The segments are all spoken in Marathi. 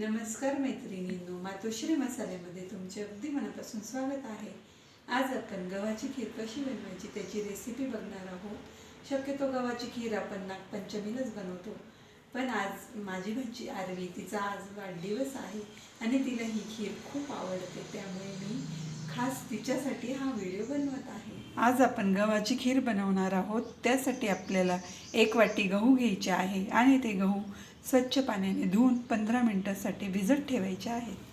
नमस्कार मैत्रिणींनो मातोश्री मसाल्यामध्ये तुमचे अगदी मनापासून स्वागत आहे. आज आपण गव्हाची खीर कशी बनवायची त्याची रेसिपी बघणार आहोत. शक्यतो गव्हाची खीर आपण नागपंचमीलाच बनवतो. पण आज माझी भाची आरवी तिचा आज वाढदिवस आहे आणि तिला ही खीर खूप आवडते. त्यामुळे मी खास तिच्यासाठी हा व्हिडिओ बनवत आहे. आज आपण गव्हाची खीर बनवणार आहोत. त्यासाठी आपल्याला एक वाटी गहू घ्यायचे आहे आणि ते गहू स्वच्छ पाण्याने धुवून पंधरा मिनिटासाठी भिजत ठेवायचे आहेत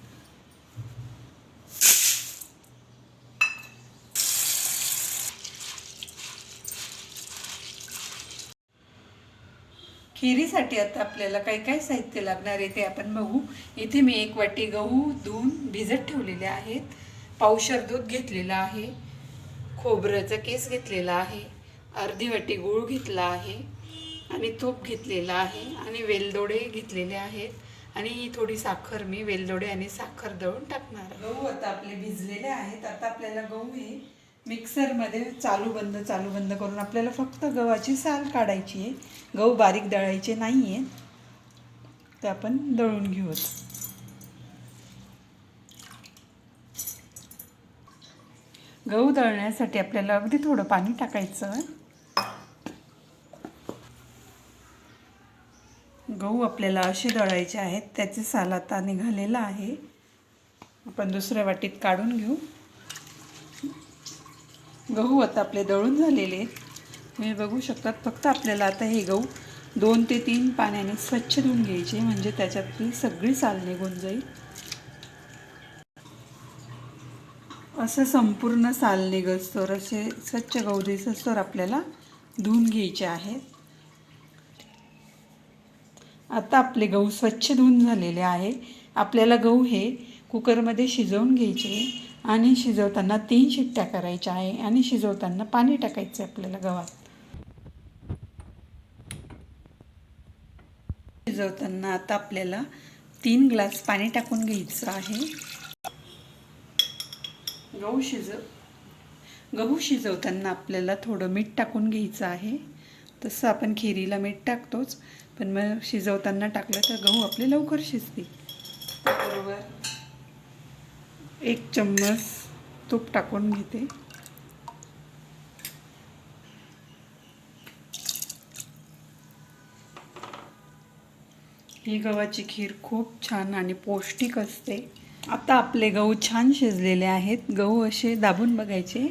खिरीसाठी आता आपल्याला काय काय साहित्य लागणार आहे ते आपण बघू. इथे मी एक वाटी गहू धुवून भिजत ठेवलेले आहेत. पावशर दूध घेतलेलं आहे. खोबऱ्याचा केस घेतलेला आहे. अर्धी वाटी गूळ घेतला आहे. आणि तूप घेतलेला आहे आणि वेलदोडे घेतलेले आहेत. आणि ही थोडी साखर मी वेलदोडे आणि साखर दळून टाकणार गहू आता आपले भिजलेले आहेत. आता आपल्याला गहू हे मिक्सरमध्ये चालू बंद चालू बंद करून आपल्याला फक्त गव्हाची साल काढायची आहे. गहू बारीक दळायचे नाही आहेत ते आपण दळून घेऊत गहू दळण्यासाठी आपल्याला अगदी थोडं पाणी टाकायचं गहू आपल्याला असे दळायचे आहेत त्याचे साल आता निघालेला आहे. आपण दुसऱ्या वाटीत काढून घेऊ. गहू आता आपले दळून झालेले आहेत. तुम्ही बघू शकतात फक्त आपल्याला आता हे गहू दोन ते तीन पाण्याने स्वच्छ धुवून घ्यायचे म्हणजे त्याच्यातली सगळी साल निघून जाईल. असं संपूर्ण साल निघस्तोर असे स्वच्छ गहू दिसस्तोर आपल्याला धुवून घ्यायचे आहेत. आता आपले गहू स्वच्छ धुवून झालेले आहे. आपल्याला गहू हे कुकरमध्ये शिजवून घ्यायचे आणि शिजवताना तीन शिट्ट्या करायच्या आहे आणि शिजवताना पाणी टाकायचं आहे आपल्याला गव्हात. शिजवताना आता आपल्याला तीन ग्लास पाणी टाकून घ्यायचं आहे. गहू शिजव गहू शिजवताना आपल्याला थोडं मीठ टाकून घ्यायचं आहे. तसं आपण खिरीला मीठ टाकतोच. पण मग शिजवताना टाकलं तर गहू आपले लवकर शिजतील त्याबरोबर एक चम्मच तूप टाकून घेते. ही गव्हाची खीर खूप छान आणि पौष्टिक असते. आता आपले गहू छान शिजलेले आहेत. गहू असे दाबून बघायचे.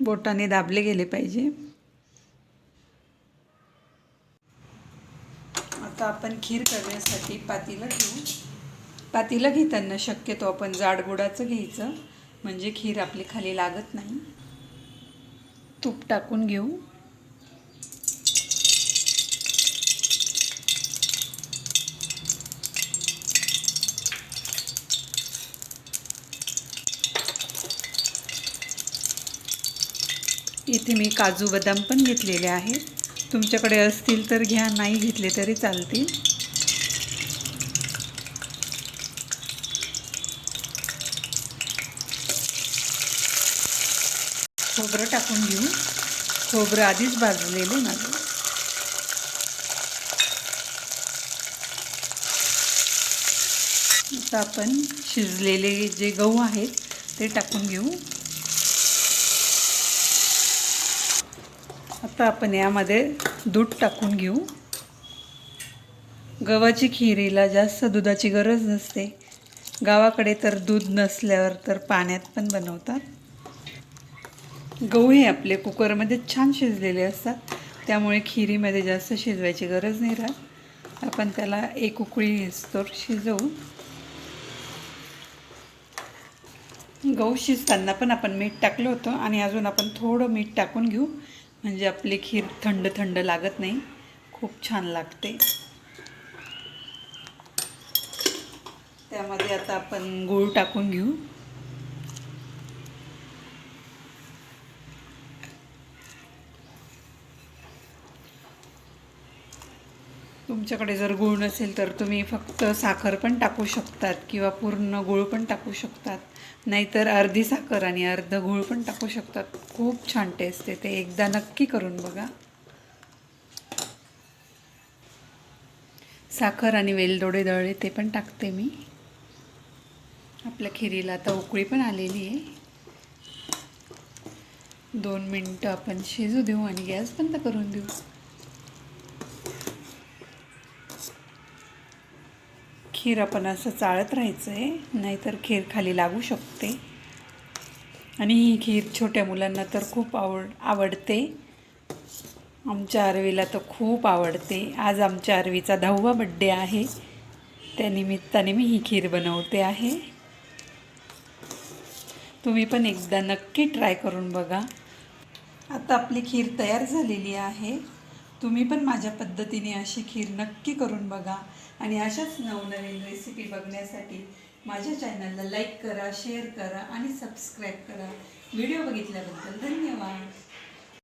बोटाने दाबले गेले पाहिजे. आता आपण खीर करण्यासाठी पातीला घेऊ पातीला घेताना शक्यतो आपण जाडगुडाचं घ्यायचं म्हणजे खीर आपली खाली लागत नाही. तूप टाकून घेऊ. इथे मी काजू बदाम पण घेतलेले आहेत. तुमच्याकडे असतील तर घ्या नाही घेतले तरी चालतील. खोबरं टाकून घेऊ. खोबरं आधीच भाजलेले माझं. आता आपण शिजलेले जे गहू आहेत ते टाकून घेऊ. आता आपण यामध्ये दूध टाकून घेऊ. गव्हाची खिरीला जास्त दुधाची गरज नसते. गावाकडे तर दूध नसल्यावर तर पाण्यात पण बनवतात. गहू हे आपले कुकरमध्ये छान शिजलेले असतात. त्यामुळे खिरीमध्ये जास्त शिजवायची गरज नाही राहत. आपण त्याला एक उकळी तर शिजवू. गहू शिजताना पण आपण मीठ टाकलं होतं आणि अजून आपण थोडं मीठ टाकून घेऊ. म्हणजे आपली खीर थंड थंड लागत नाही. खूप छान लागते. त्यामध्ये आता आपण गूळ टाकून घेऊ. तुमच्याकडे जर गूळ नसेल तर तुम्ही फक्त साखर पण टाकू शकतात किंवा पूर्ण गूळ पण टाकू शकतात. नाहीतर अर्धी साखर आणि अर्ध गूळ पण टाकू शकतात. खूप छान टेस्ट येते. एकदा नक्की करून बघा. साखर आणि वेलदोडे दळे ते पण टाकते मी. आपल्या खिरीला आता उकळी पण आलेली आहे. दोन मिनटं आपण शिजू देऊ आणि गॅस बंद करून देऊ. खीर आपण असं चाळत राहायचं आहे नाहीतर खीर खाली लागू शकते. आणि ही खीर छोट्या मुलांना तर खूप आवड आवडते. आमच्या आरवीला तर खूप आवडते. आज आमच्या आरवीचा दहावा बड्डे आहे. त्यानिमित्ताने मी ही खीर बनवते आहे. तुम्ही पण एकदा नक्की ट्राय करून बघा. आता आपली खीर तयार झालेली आहे. तुम्ही पण माझ्या पद्धतीने अशी खीर नक्की करून बघा. आणि अशाच नवनवीन रेसिपी बघण्यासाठी माझ्या चॅनलला लाईक करा शेअर करा आणि सबस्क्राईब करा. व्हिडिओ बघितल्याबद्दल धन्यवाद.